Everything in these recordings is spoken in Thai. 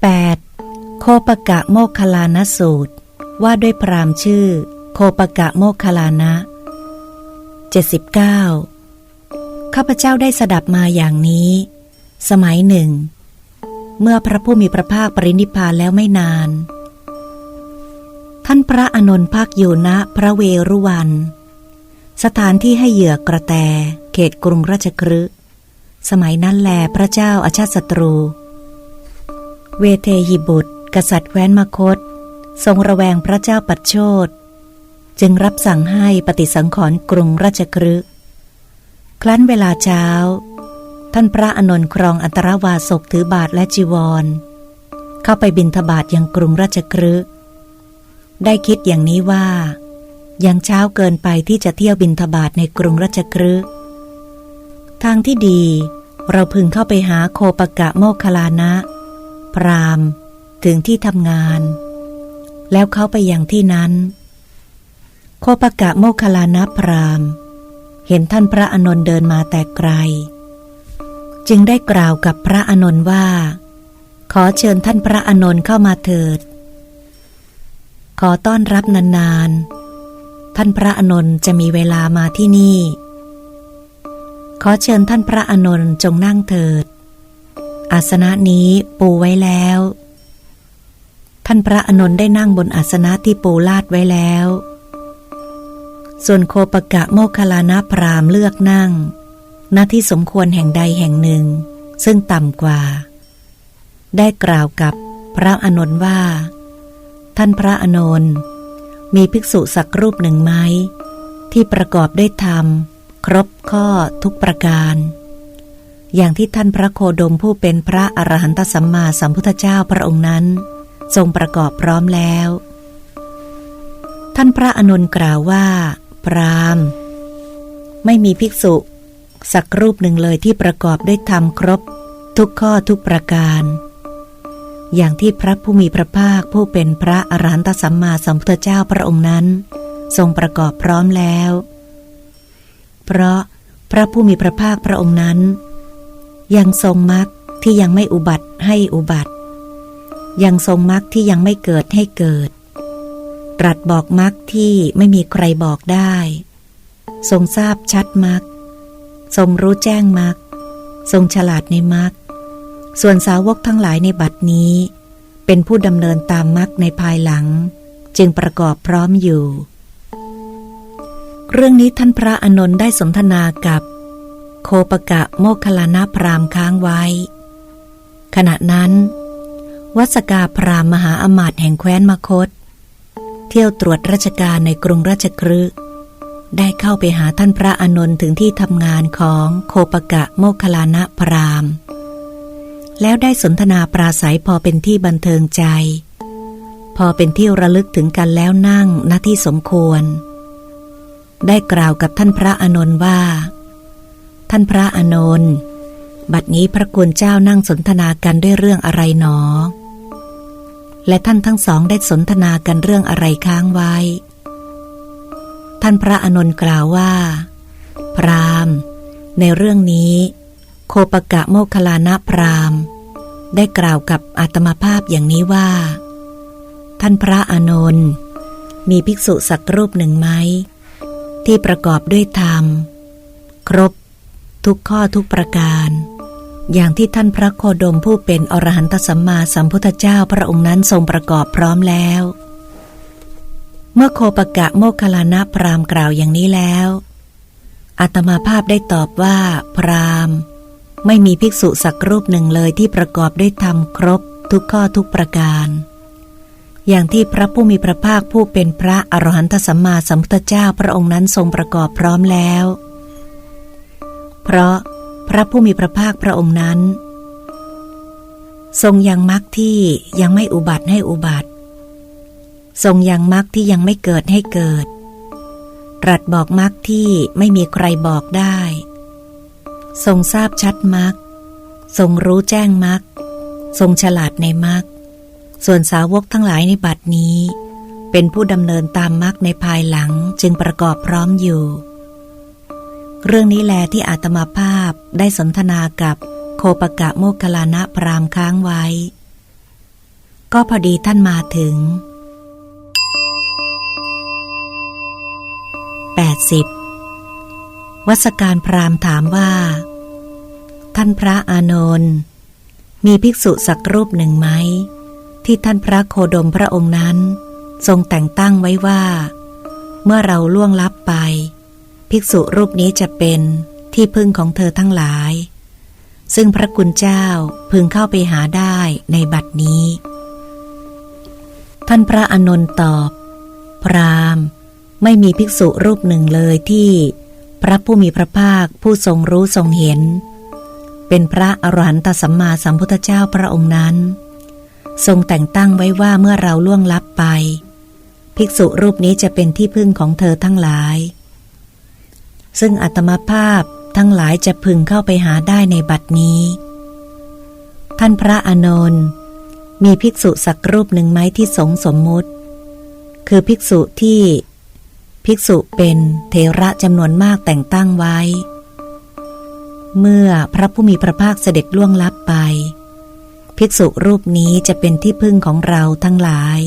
8. โคปกะโมคคลานสูตร ว่าด้วยพรามชื่อ โคปกะโมคคลานะ 79. ข้าพเจ้าได้สดับมาอย่างนี้ สมัยหนึ่ง เมื่อพระผู้มีพระภาคปรินิพพานแล้วไม่นาน ท่านพระอนนท์พักอยู่ณพระเวรุวัน สถานที่ให้เหยื่อกระแต เขตกรุงราชครึสมัยนั้นแลพระเจ้าอาชาติศัตรู เวเทหิบุตร กษัตริย์แคว้นมคต ทรงระแวงพระเจ้าปัดโชดจึงรับสั่งให้ปฏิสังขรณ์กรุงราชครึครั้นเวลาเช้า ท่านพระอนนท์ครองอัตรวาสกถือบาทและจีวร เข้าไปบินทบาทยังกรุงราชครึได้คิดอย่างนี้ว่า ยังเช้าเกินไปที่จะเที่ยวบินทบาทในกรุงราชครึทางที่ดี เราพึงเข้าไปหาโคปกะโมคลานะ พรามถึงที่ทำงาน แล้วเขาไปยังที่นั้น โคปกะโมคลานะพรามเห็นท่านพระอนนท์เดินมาแต่ไกล จึงได้กล่าวกับพระอนนท์ว่า ขอเชิญท่านพระอนนท์เข้ามาเถิด ขอต้อนรับนานๆ ท่านพระอนนท์จะมีเวลามาที่นี่ ขอเชิญท่านพระอนนท์จงนั่งเถิด อาสนะนี้ปูไว้แล้ว ท่านพระอนนท์ได้นั่งบนอาสนะที่ปูลาดไว้แล้ว ส่วนโคปกะโมคลานะพรามเลือกนั่ง หน้าที่สมควรแห่งใดแห่งหนึ่ง ซึ่งต่ำกว่า ได้กล่าวกับพระอนนท์ว่า ท่านพระอนนท์มีภิกษุสักรูปหนึ่งไหมที่ประกอบด้วยธรรม ครบข้อทุกประการ อย่างที่ท่านพระโคดมผู้เป็นพระอรหันตสัมมาสัมพุทธเจ้าพระองค์นั้น ทรงประกอบพร้อมแล้ว ท่านพระอนุนกล่าวว่า พรามไม่มีภิกษุ สักรูปหนึ่งเลยที่ประกอบด้วยธรรมครบ ทุกข้อทุกประการ อย่างที่พระผู้มีพระภาคผู้เป็นพระอรหันตสัมมาสัมพุทธเจ้าพระองค์นั้น ทรงประกอบพร้อมแล้ว เพราะพระผู้มีพระภาคพระองค์นั้น ยังทรงมรรคที่ยังไม่อุบัติให้อุบัติ ยังทรงมรรคที่ยังไม่เกิดให้เกิด ตรัสบอกมรรคที่ไม่มีใครบอกได้ ทรงทราบชัดมรรคทรงรู้แจ้งมรรคทรงฉลาดในมรรคส่วนสาวกทั้งหลายในบัดนี้ เป็นผู้ดำเนินตามมรรคในภายหลัง จึงประกอบพร้อมอยู่ เรื่องนี้ท่านพระอนนท์ได้สนทนากับ โคปกะโมคลานาพรามค้างไว้ ขณะนั้น วัสกาพรามมหาอมาตย์แห่งแคว้นมคต เที่ยวตรวจราชการในกรุงราชครึได้เข้าไปหาท่านพระอนนท์ถึงที่ทำงานของโคปกะโมคลานะพรามแล้วได้สนทนาปราศัยพอเป็นที่บันเทิงใจ พอเป็นที่ระลึกถึงกันแล้วนั่งณที่สมควร ได้กล่าวกับท่านพระอนนท์ว่า ท่านพระอนนท์บัดนี้พระกุณเจ้านั่งสนทนากันด้วยเรื่องอะไรหนอ และท่านทั้งสองได้สนทนากันเรื่องอะไรค้างไว้ ท่านพระอนนท์กล่าวว่า พรามในเรื่องนี้ โคปกะโมคลานะพรามได้กล่าวกับอาตมาภาพอย่างนี้ว่า ท่านพระอานนท์มีภิกษุสักรูปหนึ่งไหมที่ประกอบด้วยธรรม ครบ ทุกข้อทุกประการ อย่างที่ท่านพระโคดมผู้เป็นอรหันตสัมมาสัมพุทธเจ้าพระองค์นั้นทรงประกอบพร้อมแล้ว เมื่อโคปกะโมคลานะพรามกล่าวอย่างนี้แล้วอาตมาภาพได้ตอบว่า พรามไม่มีภิกษุสักรูปหนึ่งเลยที่ประกอบด้วยธรรมครบทุกข้อทุกประการ อย่างที่พระผู้มีพระภาคผู้เป็นพระอรหันตสัมมาสัมพุทธเจ้าพระองค์นั้นทรงประกอบพร้อมแล้ว เพราะพระผู้มีพระภาคพระองค์นั้น ทรงยังมรรคที่ยังไม่อุบัติให้อุบัติ ทรงยังมรรคที่ยังไม่เกิดให้เกิด ตรัสบอกมรรคที่ไม่มีใครบอกได้ ทรงทราบชัดมรรคทรงรู้แจ้งมรรคทรงฉลาดในมรรคส่วนสาวกทั้งหลายในบัดนี้ เป็นผู้ดำเนินตามมรรคในภายหลังจึงประกอบพร้อมอยู่ เรื่องนี้แลที่อาตมาภาพได้สนทนากับโคปกะโมคลานะพรามค้างไว้ ก็พอดีท่านมาถึง 80. วัสการพราหมถามว่า ท่านพระอานนท์มีภิกษุสักรูปหนึ่งไหม ที่ท่านพระโคดมพระองค์นั้น ทรงแต่งตั้งไว้ว่า เมื่อเราล่วงลับไป ภิกษุรูปนี้จะเป็นที่พึ่งของเธอทั้งหลาย ซึ่งพระกุณเจ้าพึงเข้าไปหาได้ในบัดนี้ ท่านพระอนนท์ตอบ พรามไม่มีภิกษุรูปหนึ่งเลยที่พระผู้มีพระภาคผู้ทรงรู้ทรงเห็น เป็นพระอรหันตสัมมาสัมพุทธเจ้าพระองค์นั้น ทรงแต่งตั้งไว้ว่าเมื่อเราล่วงลับไป ภิกษุรูปนี้จะเป็นที่พึ่งของเธอทั้งหลาย ซึ่งอัตมภาพทั้งหลายจะพึงเข้าไปหาได้ในบัดนี้ ท่านพระอานนท์มีภิกษุสักรูปหนึ่งไหมที่สงสมมุติ คือภิกษุที่ภิกษุเป็นเทระจำนวนมากแต่งตั้งไว้ เมื่อพระผู้มีพระภาคเสด็จล่วงลับไป ภิกษุรูปนี้จะเป็นที่พึ่งของเราทั้งหลาย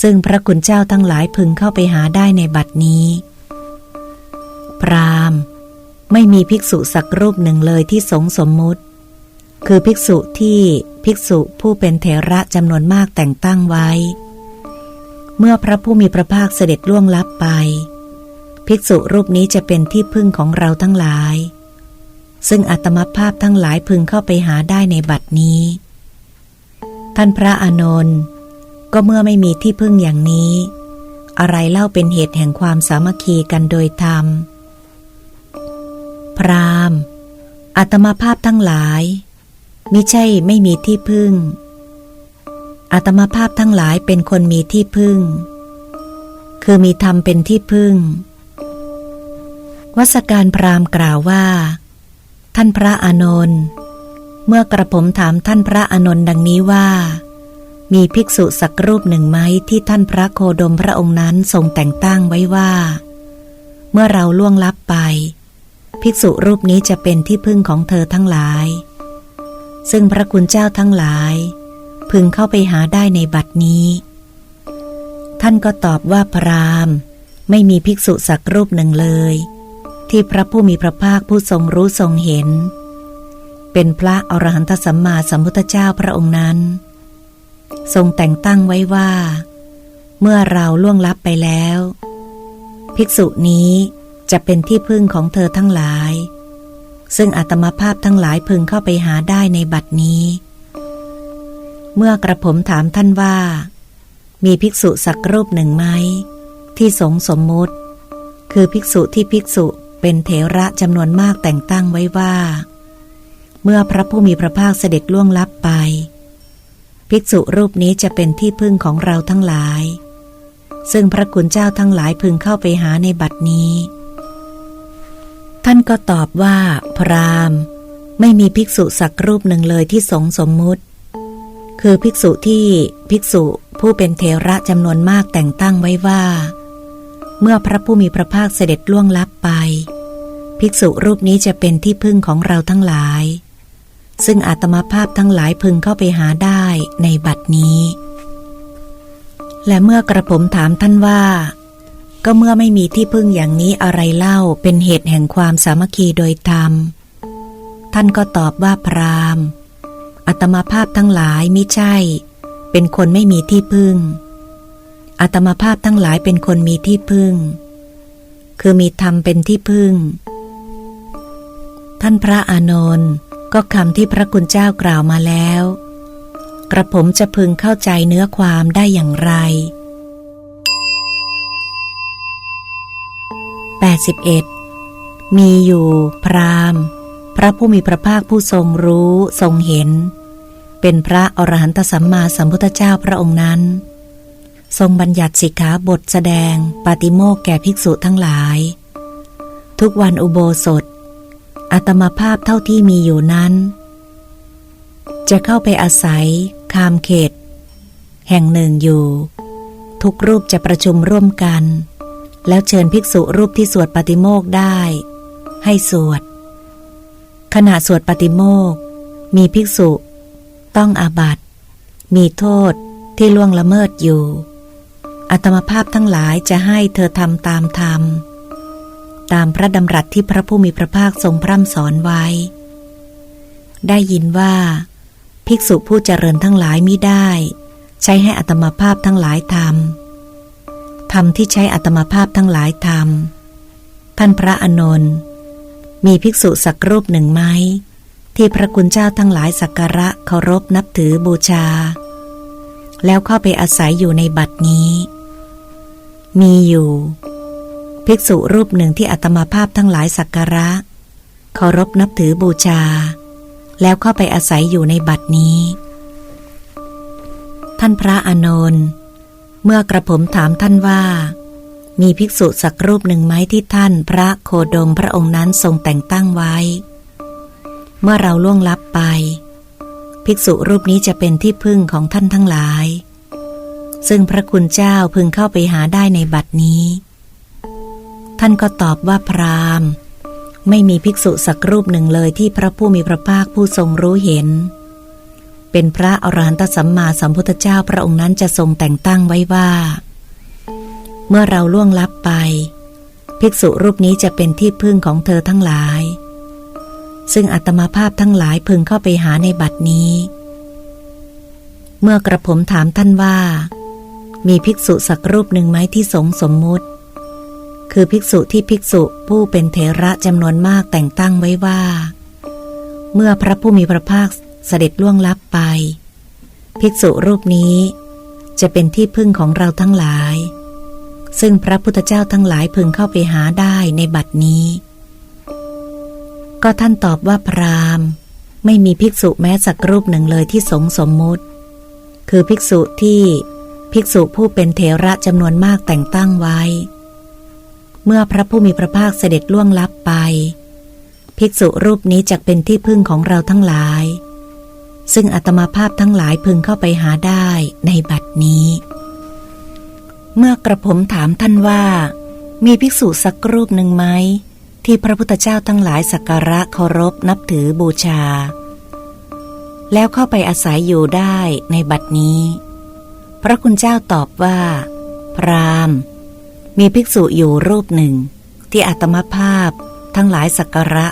ซึ่งพระคุณเจ้าทั้งหลายพึงเข้าไปหาได้ในบัดนี้ พรามณ์ ไม่มีภิกษุสักรูปหนึ่งเลยที่สงสมมุติ คือภิกษุที่ภิกษุผู้เป็นเถระจำนวนมากแต่งตั้งไว้ เมื่อพระผู้มีพระภาคเสด็จล่วงลับไป ภิกษุรูปนี้จะเป็นที่พึ่งของเราทั้งหลาย ซึ่งอัตมภาพทั้งหลายพึงเข้าไปหาได้ในบัดนี้ ท่านพระอานนท์ก็เมื่อไม่มีที่พึ่งอย่างนี้ อะไรเล่าเป็นเหตุแห่งความสามัคคีกันโดยธรรม รามอัตมาภาพทั้งหลายมิใช่ไม่มีที่พึ่งอัตมาภาพทั้งหลายเป็นคนมีที่พึ่ง คือมีธรรมเป็นที่พึ่ง วัสการพรามกล่าวว่า ท่านพระอานนท์เมื่อกระผมถามท่านพระอานนท์ดังนี้ว่า มีภิกษุสักรูปหนึ่งไหมที่ท่านพระโคดมพระองค์นั้นทรงแต่งตั้งไว้ว่า เมื่อเราล่วงลับไป ภิกษุรูปนี้จะเป็นที่พึ่งของเธอทั้งหลาย ซึ่งพระคุณเจ้าทั้งหลาย พึงเข้าไปหาได้ในบัดนี้ ท่านก็ตอบว่าพรามไม่มีภิกษุสักรูปหนึ่งเลย ที่พระผู้มีพระภาคผู้ทรงรู้ทรงเห็น เป็นพระอรหันตสัมมาสัมพุทธเจ้าพระองค์นั้น ทรงแต่งตั้งไว้ว่า เมื่อเราล่วงลับไปแล้ว ภิกษุนี้ จะเป็นที่พึ่งของเธอทั้งหลาย ซึ่งอัตมภาพทั้งหลายพึงเข้าไปหาได้ในบัดนี้ เมื่อกระผมถามท่านว่า มีภิกษุสักรูปหนึ่งไหม ที่สงสมมุติ คือภิกษุที่ภิกษุเป็นเถระจำนวนมากแต่งตั้งไว้ว่า เมื่อพระผู้มีพระภาคเสด็จล่วงลับไป ภิกษุรูปนี้จะเป็นที่พึ่งของเราทั้งหลาย ซึ่งพระคุณเจ้าทั้งหลายพึงเข้าไปหาในบัดนี้ ท่านก็ตอบว่า พรามไม่มีภิกษุสักรูปหนึ่งเลยที่สงสมมุติ คือภิกษุที่ภิกษุผู้เป็นเทระจำนวนมากแต่งตั้งไว้ว่า เมื่อพระผู้มีพระภาคเสด็จล่วงลับไป ภิกษุรูปนี้จะเป็นที่พึ่งของเราทั้งหลาย ซึ่งอาตมาภาพทั้งหลายพึงเข้าไปหาได้ในบัดนี้ และเมื่อกระผมถามท่านว่า ก็เมื่อไม่มีที่พึ่งอย่างนี้อะไรเล่าเป็นเหตุแห่งความสามัคคีโดยธรรม ท่านก็ตอบว่าพรามอัตมาภาพทั้งหลายมิใช่ เป็นคนไม่มีที่พึ่ง อัตมาภาพทั้งหลายเป็นคนมีที่พึ่ง คือมีธรรมเป็นที่พึ่ง ท่านพระอานนท์ก็คำที่พระคุณเจ้ากล่าวมาแล้ว กระผมจะพึงเข้าใจเนื้อความได้อย่างไร 81. มีอยู่พรามพระผู้มีพระภาคผู้ทรงรู้ทรงเห็น เป็นพระอรหันตสัมมาสัมพุทธเจ้าพระองค์นั้น ทรงบัญญัติสิกขาบทแสดงปาติโมกแก่ภิกษุทั้งหลาย ทุกวันอุโบสถ อัตมาภาพเท่าที่มีอยู่นั้น จะเข้าไปอาศัย คามเขต แห่งหนึ่งอยู่ ทุกรูปจะประชุมร่วมกัน แล้วเชิญภิกษุรูปที่สวดปาติโมกได้ ให้สวด ขณะสวดปาติโมกมีภิกษุ ต้องอาบัตมีโทษที่ล่วงละเมิดอยู่อัตมภาพทั้งหลายจะให้เธอทำตามธรรม ตามพระดำรัสที่พระผู้มีพระภาคทรงพร่ำสอนไว้ ได้ยินว่า ภิกษุผู้เจริญทั้งหลายมิได้ ใช้ให้อัตมภาพทั้งหลายทำ ทำที่ใช้อัตมาภาพทั้งหลายทำท่านพระอานนท์มีภิกษุสักรูปหนึ่งไหมที่พระคุณเจ้าทั้งหลายสักการะเคารพนับถือบูชา แล้วเข้าไปอาศัยอยู่ในบัดนี้ มีอยู่ ภิกษุรูปหนึ่งที่อัตมาภาพทั้งหลายสักการะเคารพนับถือบูชา แล้วเข้าไปอาศัยอยู่ในบัดนี้ ท่านพระอานนท์ เมื่อกระผมถามท่านว่า มีภิกษุสักรูปหนึ่งไหมที่ท่านพระโคดมพระองค์นั้นทรงแต่งตั้งไว้ เมื่อเราล่วงลับไป ภิกษุรูปนี้จะเป็นที่พึ่งของท่านทั้งหลาย ซึ่งพระคุณเจ้าพึงเข้าไปหาได้ในบัดนี้ ท่านก็ตอบว่าพราหมณ์ ไม่มีภิกษุสักรูปหนึ่งเลยที่พระผู้มีพระภาคผู้ทรงรู้เห็น เป็นพระอรหันตสัมมาสัมพุทธเจ้าพระองค์นั้นจะทรงแต่งตั้งไว้ว่า เมื่อเราล่วงลับไป ภิกษุรูปนี้จะเป็นที่พึ่งของเธอทั้งหลาย ซึ่งอัตมาภาพทั้งหลายพึงเข้าไปหาในบัดนี้ เมื่อกระผมถามท่านว่า มีภิกษุสักรูปหนึ่งไหมที่สงสมมุติ คือภิกษุที่ภิกษุผู้เป็นเถระจำนวนมากแต่งตั้งไว้ว่า เมื่อพระผู้มีพระภาค เสด็จล่วงลับไป ภิกษุรูปนี้ จะเป็นที่พึ่งของเราทั้งหลาย ซึ่งพระพุทธเจ้าทั้งหลายพึงเข้าไปหาได้ในบัดนี้ ก็ท่านตอบว่าพราหมณ์ ไม่มีภิกษุแม้สักรูปหนึ่งเลยที่สงสมมุติ คือภิกษุที่ภิกษุผู้เป็นเถระจำนวนมากแต่งตั้งไว้ เมื่อพระผู้มีพระภาคเสด็จล่วงลับไป ภิกษุรูปนี้จะเป็นที่พึ่งของเราทั้งหลาย ซึ่งอัตมาภาพทั้งหลายพึงเข้าไปหาได้ในบัดนี้ เมื่อกระผมถามท่านว่า มีภิกษุสักรูปหนึ่งไหมที่พระพุทธเจ้าทั้งหลายสักการะเคารพนับถือบูชา แล้วเข้าไปอาศัยอยู่ได้ในบัดนี้ พระคุณเจ้าตอบว่า พรามมีภิกษุอยู่รูปหนึ่ง ที่อัตมภาพทั้งหลายสักการะ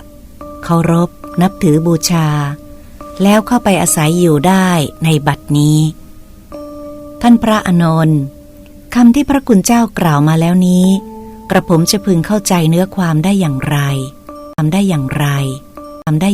เคารพนับถือบูชา แล้วเข้าไปอาศัยอยู่ได้ในบัดนี้ ท่านพระอานนท์คำที่พระคุณเจ้ากล่าวมาแล้วนี้ กระผมจะพึงเข้าใจเนื้อความได้อย่างไรทำได้อย่างไรทำได้